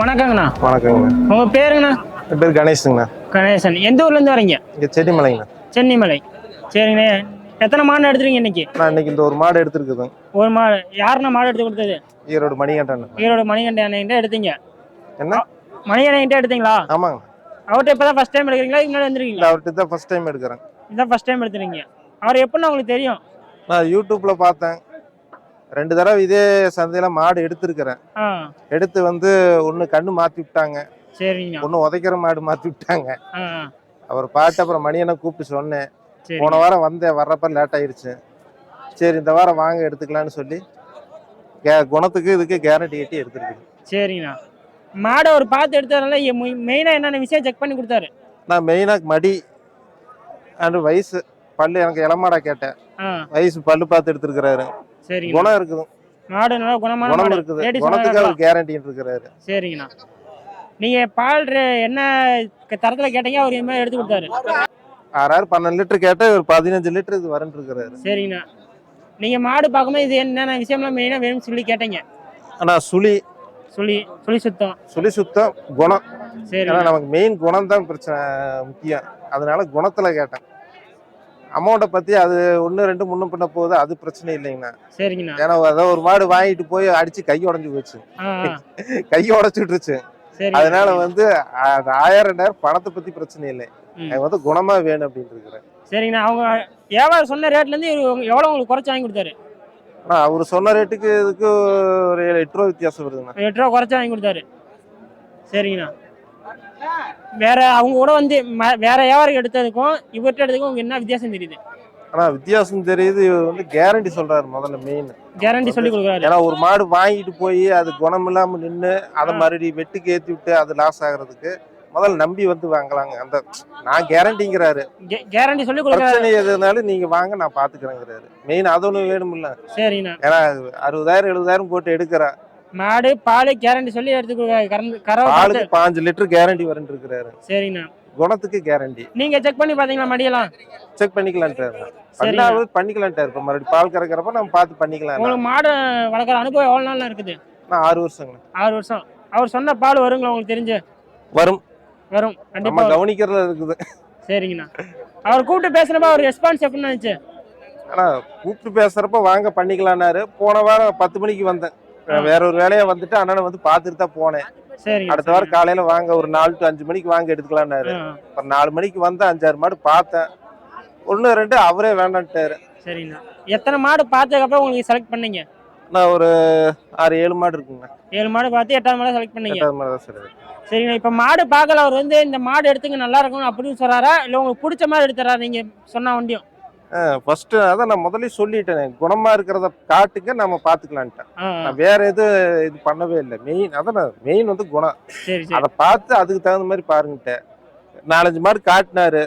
வணக்கங்கண்ணா. வணக்கங்கண்ணா. உங்க பேருங்கண்ணா? என் பேர் கணேஷுங்கண்ணா. கணேசன். எந்த ஊர்ல இருந்து வரீங்க? இங்கே செடிமலைங்கண்ணா சென்னிமலை. சரிங்கண்ணே. எத்தனை மாடு எடுத்துறீங்க இன்னைக்கு? நான் இன்னைக்கு இந்த ஒரு மாடு எடுத்துருக்குதுங்க. ஒரு மாடு. யாருண்ணா மாடு எடுத்து கொடுத்தது? ஈரோடு மணிகண்டன். ஈரோடு மணிகண்ட அண்ணன்கிட்ட எடுத்தீங்க. என்ன? மணிகண்ட எடுத்தீங்களா? ஆமாங்க. அவர்கிட்ட இப்பதான் ஃபர்ஸ்ட் டைம் எடுக்கிறீங்களா? முன்னாடி வந்துருக்கீங்களா? அவர்கிட்ட தான் ஃபர்ஸ்ட் டைம் எடுக்கிறேன். இதான் ஃபர்ஸ்ட் டைம் எடுத்துறீங்க. அவர் எப்படின்னா உங்களுக்கு தெரியும்? நான் யூடியூப்ல பார்த்தேன். ரெண்டு தடவை இதே சந்தையில மாடு எடுத்திருக்கிறேன். எடுத்து வந்து ஒன்று கண்ணு மாற்றி விட்டாங்க. சரிங்கண்ணா ஒன்று உதைக்கிற மாடு மாற்றி விட்டாங்க. அவர் பார்த்து அப்புறம் மணியனை கூப்பிட்டு சொன்னேன். போன வாரம் வந்தேன் வர்றப்ப லேட் ஆயிருச்சு சரி இந்த வாரம் வாங்க எடுத்துக்கலாம்னு சொல்லி குணத்துக்கு இதுக்கு கேரண்டி கட்டி எடுத்துருக்கு சரிங்கண்ணா மாடை ஒரு பார்த்து எடுத்ததுனால மெயினாக என்னென்ன விஷயம் செக் பண்ணி கொடுத்தாரு? நான் மெயினாக மடி அண்டு வயசு பல்லு எனக்கு இளமாடா கேட்டேன். வயசு பல்லு பார்த்து எடுத்துருக்கிறாரு. சரிங்கண்ணா. குணம் இருக்குது. மாடு நல்லா குணமான குணம் இருக்குது. குணத்துக்கு அவர் கேரண்டி இருக்கிறாரு சரிங்கண்ணா. நீங்க பால் என்ன தரத்துல கேட்டீங்க அவர் மாதிரி எடுத்து கொடுத்தாரு. ஆறாறு பன்னெண்டு லிட்டர் கேட்டால் ஒரு பதினஞ்சு லிட்டர் இது வரன்னு இருக்கிறாரு சரிங்கண்ணா. நீங்க மாடு பார்க்கும்போது இது என்னென்ன விஷயம்லாம் மெயினா வேணும்னு சொல்லி கேட்டீங்க. ஆனால் சுழி. சொல்லி சொல்லி சுத்தம். சுழி சுத்தம் குணம். சரி நமக்கு மெயின் குணம் தான் பிரச்சனை முக்கியம். அதனால குணத்தில் கேட்டேன். அமௌண்ட்டை பற்றி அது ஒன்று ரெண்டு முன்ன பின்ன போகுது அது பிரச்சனை இல்லைங்கண்ணா. சரிங்கண்ணா. ஏன்னா ஏதோ ஒரு மாடு வாங்கிட்டு போய் அடிச்சு கை உடஞ்சி போச்சு. கை உடச்சுட்டுருச்சு அதனால வந்து அது ஆயிரம் ரெண்டாயிரம் பணத்தை பத்தி பிரச்சனை இல்லை. எனக்கு வந்து குணமா வேணும் அப்படின்னு இருக்கிறேன். சரிங்கண்ணா அவங்க வியாபாரம் சொன்ன ரேட்ல இருந்து எவ்வளவு உங்களுக்கு குறைச்சு வாங்கி கொடுத்தாரு? அவர் சொன்ன ரேட்டுக்கு இதுக்கு ஒரு எட்டு ரூபா வித்தியாசம் வருதுண்ணா. எட்டு ரூபா குறைச்சு வாங்கி கொடுத்தாரு. சரிங்கண்ணா. வேற அவங்க கூட வந்து வேற வியாபாரம் எடுத்ததுக்கும் இவர்கிட்ட எடுத்ததுக்கும் உங்களுக்கு என்ன வித்தியாசம் தெரியுது? ஆனா வித்தியாசம் தெரியுது இவர் வந்து கேரண்டி சொல்றாரு முதல்ல மெயின் கேரண்டி சொல்லி கொடுக்குறாரு. ஏன்னா ஒரு மாடு வாங்கிட்டு போய் அது குணம் இல்லாம நின்று அதை. மறுபடியும் வெட்டுக்கு ஏத்தி விட்டு அது லாஸ் ஆகுறதுக்கு முதல்ல நம்பி வந்து வாங்கலாங்க. அந்த நான் கேரண்டிங்கிறாரு கேரண்டி சொல்லி பிரச்சனை எதுனாலும் நீங்க வாங்க நான் பாத்துக்கிறேங்கிறாரு. மெயின் அது ஒண்ணு வேணும்ல சரிங்கண்ணா ஏன்னா அறுபதாயிரம் எழுபதாயிரம் போட்டு எடுக்கிறா மாடு பால் கேரண்டி சொல்லி எடுத்து கறந்து கறவை பாலுக்கு பாஞ்சு லிட்டர் கேரண்டி வரும்னு இருக்கிறாரு. சரிங்கண்ணா குணத்துக்கு கேரண்டி நீங்க செக் பண்ணி பாத்தீங்களா மடியெல்லாம்? செக் பண்ணிக்கலான்ட்டாரு பண்ணாவது பண்ணிக்கலான்ட்டாரு இப்போ மறுபடியும் பால் கறக்கிறப்ப நம்ம பார்த்து பண்ணிக்கலாம். உங்களுக்கு மாடு வளர்க்குற அனுபவம் எவ்வளவு நாள் இருக்குது? நான் ஆறு வருஷங்க. ஆறு வருஷம். அவர் சொன்ன பால் வருங்களா உங்களுக்கு தெரிஞ்சு? வரும். வரும். நம்ம கண்டிப்பா வரும். கவனிக்கிறதுல இருக்குது. சரிங்கண்ணா. அவர் கூப்பிட்டு பேசுனப்ப அவர் ரெஸ்பான்ஸ் எப்படின்னு இருந்துச்சு ஆனா கூப்பிட்டு பேசுறப்ப வாங்க பண்ணிக்கலான்னாரு போன வாரம் பத்து மணிக்கு வந்தேன். வேற ஒரு வேலையா வந்துட்டு அண்ணனை வந்து பார்த்துட்டு தான் போனேன். சரிங்க அடுத்த வாரம் காலையில வாங்க ஒரு நாலு டு அஞ்சு மணிக்கு வாங்க எடுத்துக்கலான்னாரு ஒரு நாலு மணிக்கு வந்து அஞ்சாறு மாடு பார்த்தேன். ஒன்று ரெண்டு அவரே வேண்டான்ட்டாரு. சரிங்கண்ணா எத்தனை மாடு பார்த்ததுக்கப்புறம் உங்களுக்கு செலக்ட் பண்ணீங்க? நான் ஒரு ஆறு ஏழு மாடு இருக்குங்க. ஏழு மாடு பார்த்து எட்டாவது மாடு செலக்ட் பண்ணீங்க? எட்டாவது மாடு தான் சரி சரிங்கண்ணா இப்போ மாடு பார்க்கல அவர் வந்து இந்த மாடு எடுத்துங்க நல்லா இருக்கும் அப்படின்னு சொல்றாரா? இல்லை உங்களுக்கு பிடிச்ச மாதிரி எடுத்துறாரா? நீங்க சொன்ன வண்டியும். ஃபர்ஸ்ட் அதான் நான் முதல்ல சொல்லிட்டேன் குணமா இருக்கிறத காட்டுங்க நம்ம ஆ. நான் வேற எதுவும் இது பண்ணவே இல்லை. மெயின் அதான் மெயின் வந்து குணம். அதை பார்த்து அதுக்கு தகுந்த மாதிரி பாருங்கிட்டேன் நாலஞ்சு மாடு காட்டினாரு.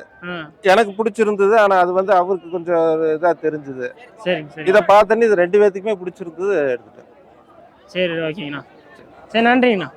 எனக்கு பிடிச்சிருந்தது ஆனா அது வந்து அவருக்கு கொஞ்சம் இதா தெரிஞ்சது. இதை பார்த்தோன்னே இது ரெண்டு பேத்துக்குமே பிடிச்சிருந்தது எடுத்துட்டேன். சரி ஓகேங்கண்ணா. சரி நன்றிங்கண்ணா?